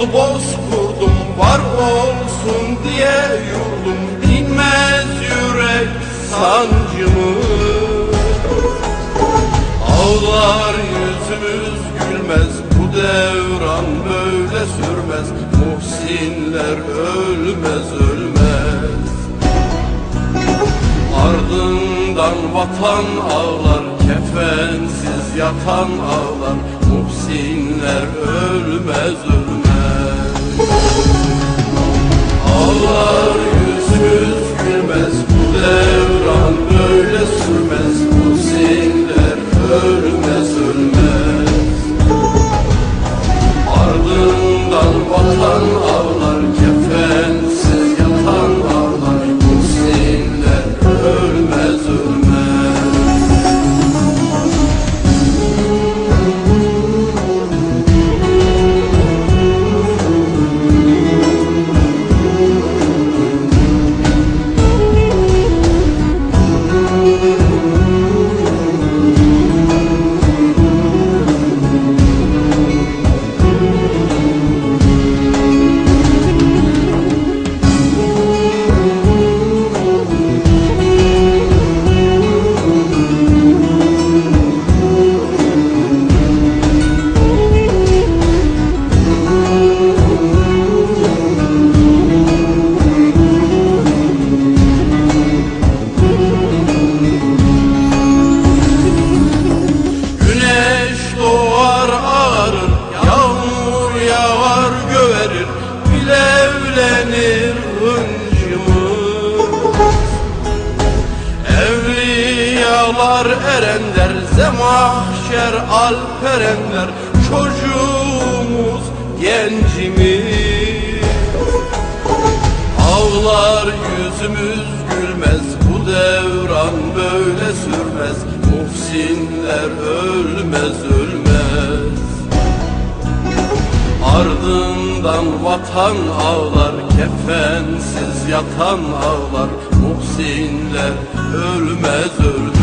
Oldu bozkurdum var olsun diye yurdum. Dinmez yürek sancımı. Ağlar yüzümüz gülmez bu devran böyle sürmez. Muhsinler ölmez ölmez. Ardından vatan ağlar Kefensiz yatan ağlar. Muhsinler ölmez ölmez Ağlar Evliyalar erenler, zemahşer alperenler, çocuğumuz gencimiz. Ağlar yüzümüz gülmez Bu devran böyle sürmez. Muhsinler ölmez ölmez. Ardından vatan ağlar Kefensiz yatan ağlar. Muhsinler ölmez ölmez